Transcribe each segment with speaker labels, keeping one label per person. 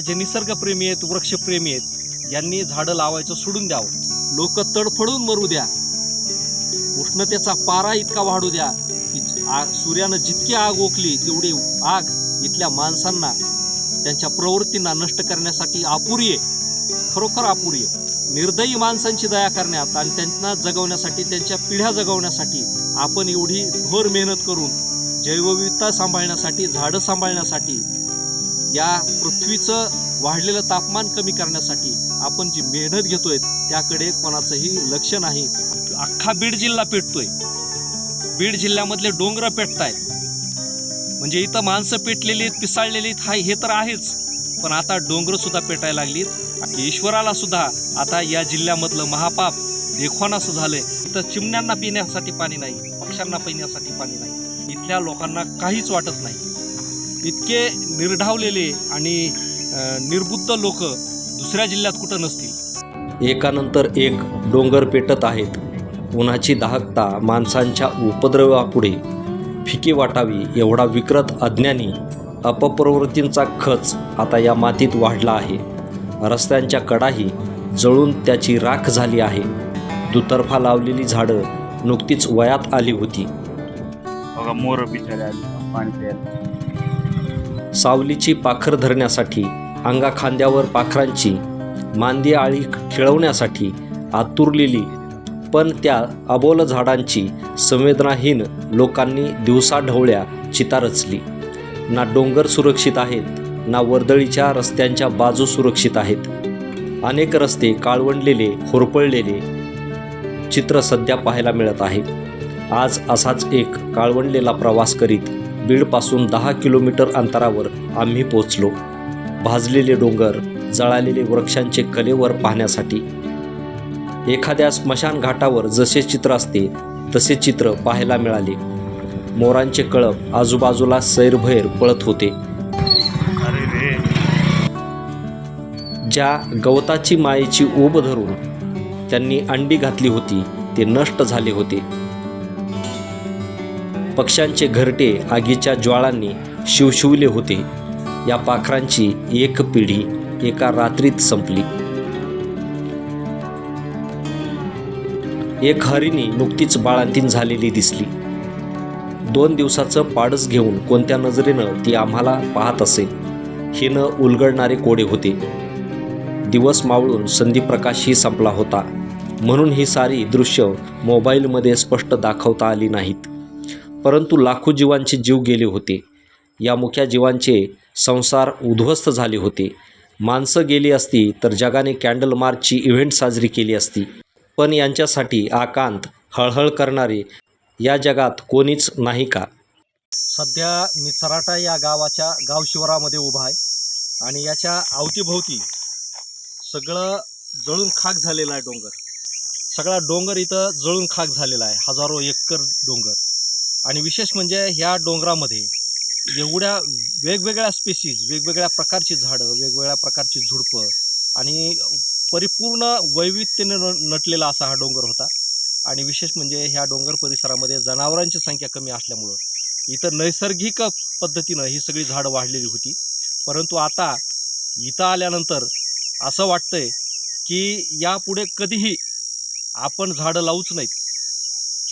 Speaker 1: जे निसर्गप्रेमी आहेत वृक्षप्रेमी आहेत यांनी झाडं लावायचं सोडून द्यावं. लोक तडफडून मरू द्या. उष्णतेचा पारा इतका वाढू द्या की सूर्यानं जितकी आग ओकली तेवढी आग इथल्या माणसांना त्यांच्या प्रवृत्तींना नष्ट करण्यासाठी अपुरी आहे. खरोखर अपुरी आहे. निर्दयी माणसांची दया करण्यात आणि त्यांना जगवण्यासाठी त्यांच्या पिढ्या जगवण्यासाठी आपण एवढी घोर मेहनत करून जैवविविधता सांभाळण्यासाठी झाडं सांभाळण्यासाठी या पृथ्वीचं वाढलेलं तापमान कमी करण्यासाठी आपण जी मेहनत घेतोय त्याकडे कोणाचंही लक्ष नाही. अख्खा बीड जिल्हा पेटतोय. बीड जिल्ह्यामधले डोंगर पेटतायत. म्हणजे इथं माणसं पेटलेली आहेत पिसाळलेली आहेत हाय हे तर आहेच. पण आता डोंगर सुद्धा पेटायला लागलीत. ईश्वराला सुद्धा आता या जिल्ह्यामधलं महापाप देखवानासं झालंय. इथं चिमण्यांना पिण्यासाठी पाणी नाही पक्ष्यांना पिण्यासाठी पाणी नाही. इथल्या लोकांना काहीच वाटत नाही. इतके निर्ढावलेले आणि निर्बुद्ध लोक दुसऱ्या जिल्ह्यात कुठं नसतील?
Speaker 2: एकानंतर एक डोंगर पेटत आहेत. उन्हाची दाहकता माणसांच्या उपद्रवापुढे फिकी वाटावी एवढा विकृत अज्ञानी अपप्रवृत्तींचा खच आता या मातीत वाढला आहे. रस्त्यांच्या कडाही जळून त्याची राख झाली आहे. दुतर्फा लावलेली झाडं नुकतीच वयात आली होती.
Speaker 3: बघा मोर बिचारे आले पाणी प्यायला.
Speaker 2: सावलीची पाखर धरण्यासाठी अंगा खांद्यावर पाखरांची मांदी आळी खेळवण्यासाठी आतुरलेली पण त्या अबोल झाडांची संवेदनाहीन लोकांनी दिवसाढवळ्या चिता रचली. ना डोंगर सुरक्षित आहेत ना वर्दळीच्या रस्त्यांच्या बाजू सुरक्षित आहेत. अनेक रस्ते काळवंडलेले होरपळलेले चित्र सध्या पाहायला मिळत आहे. आज असाच एक काळवंडलेला प्रवास करीत बीडपासून दहा किलोमीटर अंतरावर आम्ही पोचलो भाजलेले डोंगर जळालेले वृक्षांचे कलेवर पाहण्यासाठी. एखाद्या स्मशान घाटावर जसे चित्र असते तसे चित्र पाहायला मिळाले. मोरांचे कळप आजूबाजूला सैरभैर पळत होते. ज्या गवताची मायेची ऊब धरून त्यांनी अंडी घातली होती ते नष्ट झाले होते. पक्ष्यांचे घरटे आगीच्या ज्वाळांनी शिवशिवले होते. या पाखरांची एक पिढी एका रात्रीत संपली. एक हरिणी नुकतीच बाळांतीन झालेली दिसली. दोन दिवसाचं पाडस घेऊन कोणत्या नजरेनं ती आम्हाला पाहत असे हिनं उलगडणारे कोडे होते. दिवस मावळून संधीप्रकाशही संपला होता. म्हणून ही सारी दृश्य मोबाईलमध्ये स्पष्ट दाखवता आली नाहीत. परंतु लाखो जीवांचे जीव गेले होते. या मुख्या जीवांचे संसार उद्ध्वस्त झाले होते. माणसं गेली असती तर जगाने कॅन्डल मार्चची इव्हेंट साजरी केली असती. पण यांच्यासाठी आकांत हळहळ करणारे या जगात कोणीच नाही का?
Speaker 1: सध्या मी चराटा या गावाच्या गाव शिवारामध्ये उभा आहे आणि याच्या अवतीभोवती सगळं जळून खाक झालेलं आहे डोंगर. सगळा डोंगर इथं जळून खाक झालेला आहे. हजारो एकर डोंगर. आणि विशेष म्हणजे ह्या डोंगरामध्ये एवढ्या वेगवेगळ्या स्पेसीज वेगवेगळ्या प्रकारची झाडं वेगवेगळ्या प्रकारची झुडपं आणि परिपूर्ण वैविध्यने न- नटलेला असा हा डोंगर होता. आणि विशेष म्हणजे ह्या डोंगर परिसरामध्ये जनावरांची संख्या कमी असल्यामुळं इथं नैसर्गिक पद्धतीनं ही सगळी झाडं वाढलेली होती. परंतु आता इथं आल्यानंतर असं वाटतंय की यापुढे कधीही आपण झाडं लावूच नाहीत.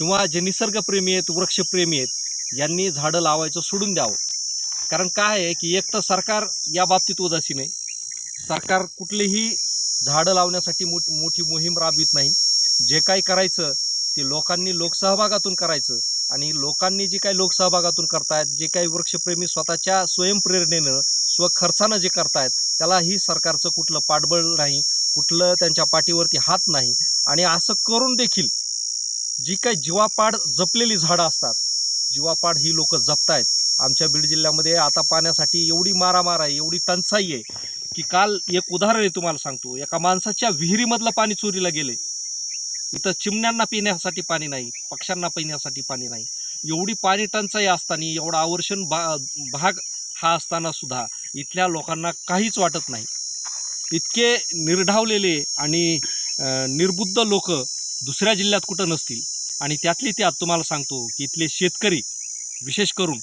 Speaker 1: किंवा जे निसर्गप्रेमी आहेत वृक्षप्रेमी आहेत यांनी झाडं लावायचं सोडून द्यावं. कारण काय आहे की एक तर सरकार या बाबतीत उदासीन आहे. सरकार कुठलीही झाडं लावण्यासाठी मोठ मोठी मोहीम राबवित नाही. जे काही करायचं ते लोकांनी लोकसहभागातून करायचं आणि लोकांनी जे काही लोकसहभागातून करतायत जे काही वृक्षप्रेमी स्वतःच्या स्वयंप्रेरणेनं स्वखर्चानं जे करतायत त्यालाही सरकारचं कुठलं पाठबळ नाही कुठलं त्यांच्या पाठीवरती हात नाही. आणि असं करून देखील जी काही जीवापाड जपलेली झाडं असतात जीवापाड ही लोक जपतायत. आमच्या बीड जिल्ह्यामध्ये आता पाण्यासाठी एवढी मारामार आहे एवढी टंचाई आहे की काल एक उदाहरण आहे तुम्हाला सांगतो. एका माणसाच्या विहिरीमधलं पाणी चोरीला गेले इथं चिमण्यांना पिण्यासाठी पाणी नाही पक्ष्यांना पिण्यासाठी पाणी नाही. एवढी पाणी टंचाई असताना एवढा आवर्षण बा भाग हा असताना सुद्धा इथल्या लोकांना काहीच वाटत नाही. इतके निर्ढावलेले आणि निर्बुद्ध लोक दुसऱ्या जिल्ह्यात कुठं नसतील. आणि त्यातली त्यात तुम्हाला सांगतो की इथले शेतकरी विशेष करून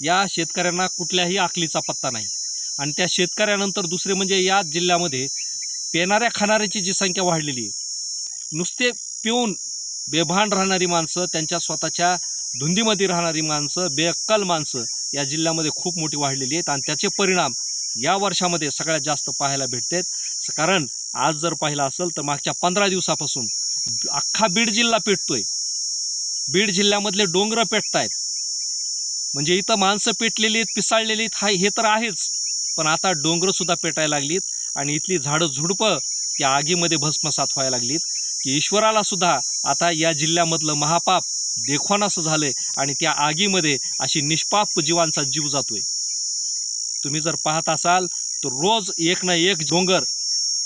Speaker 1: या शेतकऱ्यांना कुठल्याही आखलीचा पत्ता नाही. आणि त्या शेतकऱ्यानंतर दुसरे म्हणजे या जिल्ह्यामध्ये पेणाऱ्या खाणाऱ्याची जी संख्या वाढलेली आहे नुसते पिऊन बेभान राहणारी माणसं त्यांच्या स्वतःच्या धुंदीमध्ये राहणारी माणसं बेअक्कल माणसं या जिल्ह्यामध्ये खूप मोठी वाढलेली आहेत. आणि त्याचे परिणाम या वर्षामध्ये सगळ्यात जास्त पाहायला भेटतात. कारण आज जर पाहिलं असेल तर मागच्या पंधरा दिवसापासून अख्खा बीड जिल्हा पेटतोय. बीड जिल्ह्यामधले डोंगरं पेटतायत. म्हणजे इथं माणसं पेटलेली आहेत पिसाळलेली आहेत हा हे तर आहेच. पण आता डोंगरंसुद्धा पेटायला लागलीत आणि इथली झाडं झुडपं त्या आगीमध्ये भस्मसात व्हायला लागलीत की ईश्वराला सुद्धा आता या जिल्ह्यामधलं महापाप देखवानासं झालंय आणि त्या आगीमध्ये अशी निष्पाप जीवांचा जीव जातोय. तुम्ही जर पाहत असाल तर रोज एक ना एक डोंगर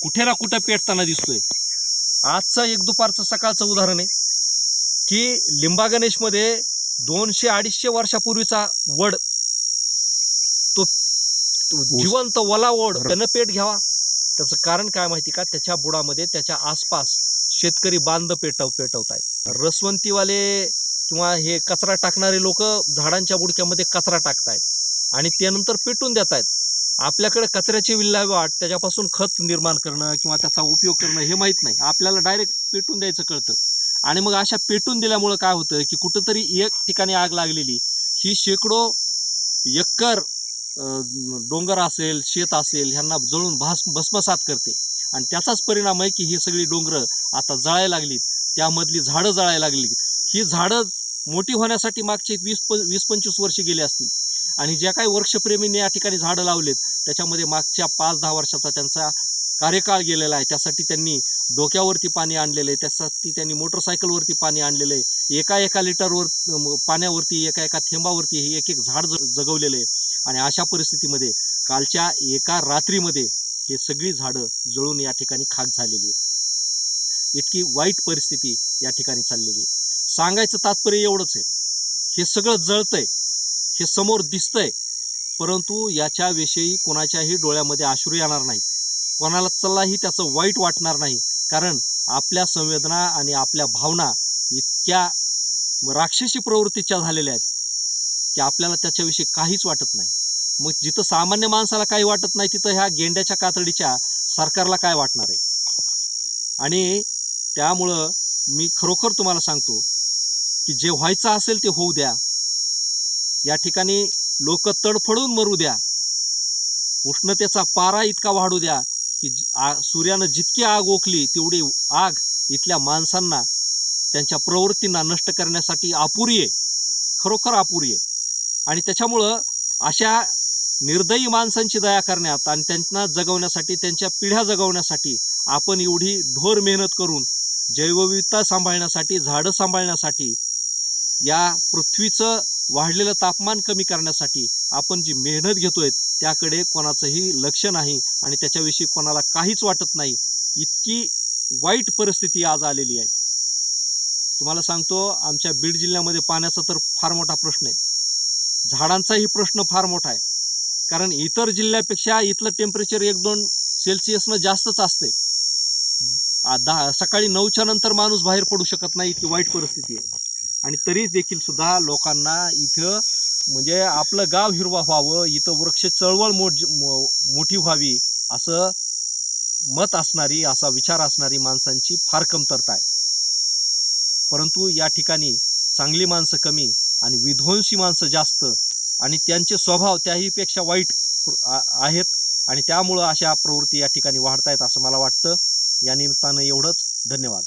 Speaker 1: कुठे ना कुठे पेटताना दिसतोय. आजचं एक दुपारचं सकाळचं उदाहरण आहे की लिंबा गणेशमध्ये दोनशे अडीचशे वर्षापूर्वीचा वड तो तो जिवंत वला वड त्यानं पेट घ्यावा. त्याचं कारण काय माहिती का? त्याच्या बुडामध्ये त्याच्या आसपास शेतकरी बांध पेटव पेटवत आहेत रसवंतीवाले किंवा हे कचरा टाकणारे लोक झाडांच्या बुडक्यामध्ये कचरा टाकतायत आणि त्यानंतर पेटून देत आहेत आपल्याकडे कचऱ्याची विल्हेवाट त्याच्यापासून खत निर्माण करणं किंवा त्याचा उपयोग करणं हे माहीत नाही. आपल्याला डायरेक्ट पेटून द्यायचं कळतं. आणि मग अशा पेटून दिल्यामुळं काय होतं की कुठंतरी एक ठिकाणी आग लागलेली. ही शेकडो एकर डोंगर असेल शेत असेल ह्यांना जळून भास भस्मसात करते. आणि त्याचाच परिणाम आहे की ही सगळी डोंगरं आता जळायला लागलीत. त्यामधली झाडं जळायला लागलीत. ही झाडं मोठी होण्यासाठी मागचे वीस प वीस पंचवीस वर्षे गेले असतील. आणि ज्या काही वृक्षप्रेमींनी या ठिकाणी झाडं लावलेत त्याच्यामध्ये मागच्या पाच दहा वर्षाचा त्यांचा कार्यकाळ गेलेला आहे. त्यासाठी त्यांनी डोक्यावरती पाणी आणलेलं आहे. त्यासाठी त्यांनी मोटरसायकलवरती पाणी आणलेलं आहे. एका एका लिटरवर पाण्यावरती एका एका थेंबावरती हे एक एक झाड जगवलेलं आहे. आणि अशा परिस्थितीमध्ये कालच्या एका रात्रीमध्ये हे सगळी झाडं जळून या ठिकाणी खाक झालेली आहेत. इतकी वाईट परिस्थिती या ठिकाणी चाललेली आहे. सांगायचं तात्पर्य एवढंच आहे. हे सगळं जळतंय. हे समोर दिसतंय परंतु याच्याविषयी कोणाच्याही डोळ्यामध्ये आश्रू येणार नाही कोणाला चल्लाही त्याचं वाईट वाटणार नाही कारण आपल्या संवेदना आणि आपल्या भावना इतक्या राक्षसी प्रवृत्तीच्या झालेल्या आहेत की आपल्याला त्याच्याविषयी काहीच वाटत नाही. मग जिथं सामान्य माणसाला काही वाटत नाही तिथं ह्या गेंड्याच्या कातडीच्या सरकारला काय वाटणार आहे? आणि त्यामुळं मी खरोखर तुम्हाला सांगतो की जे व्हायचं असेल ते होऊ द्या. या ठिकाणी लोक तडफडून मरू द्या. उष्णतेचा पारा इतका वाढू द्या की सूर्यानं जितकी आग ओकली तेवढी आग इथल्या माणसांना त्यांच्या प्रवृत्तींना नष्ट करण्यासाठी अपुरी आहे. खरोखर अपुरी आहे. आणि त्याच्यामुळं अशा निर्दयी माणसांची दया करण्यात आणि त्यांना जगवण्यासाठी त्यांच्या पिढ्या जगवण्यासाठी आपण एवढी ढोर मेहनत करून जैवविविधता सांभाळण्यासाठी झाडं सांभाळण्यासाठी या पृथ्वीचं वाढलेलं तापमान कमी करण्यासाठी आपण जी मेहनत घेतोय त्याकडे कोणाचंही लक्ष नाही आणि त्याच्याविषयी कोणाला काहीच वाटत नाही. इतकी वाईट परिस्थिती आज आलेली आहे. तुम्हाला सांगतो आमच्या बीड जिल्ह्यामध्ये पाण्याचा तर फार मोठा प्रश्न आहे. झाडांचाही प्रश्न फार मोठा आहे. कारण इतर जिल्ह्यापेक्षा इथलं टेम्परेचर एक दोन सेल्सिअसनं जास्तच असते. दहा सकाळी नऊच्या नंतर माणूस बाहेर पडू शकत नाही इतकी वाईट परिस्थिती आहे. आणि तरी देखील सुद्धा लोकांना इथं म्हणजे आपलं गाव हिरवा व्हावं इथं वृक्ष चळवळ मोठ मोठी व्हावी असं मत असणारी असा विचार असणारी माणसांची फार कमतरता आहे. परंतु या ठिकाणी चांगली माणसं कमी आणि विध्वंसी माणसं जास्त आणि त्यांचे स्वभाव त्याहीपेक्षा वाईट आहेत आणि त्यामुळं अशा प्रवृत्ती या ठिकाणी वाढतायत असं मला वाटतं. या निमित्तानं एवढंच. धन्यवाद.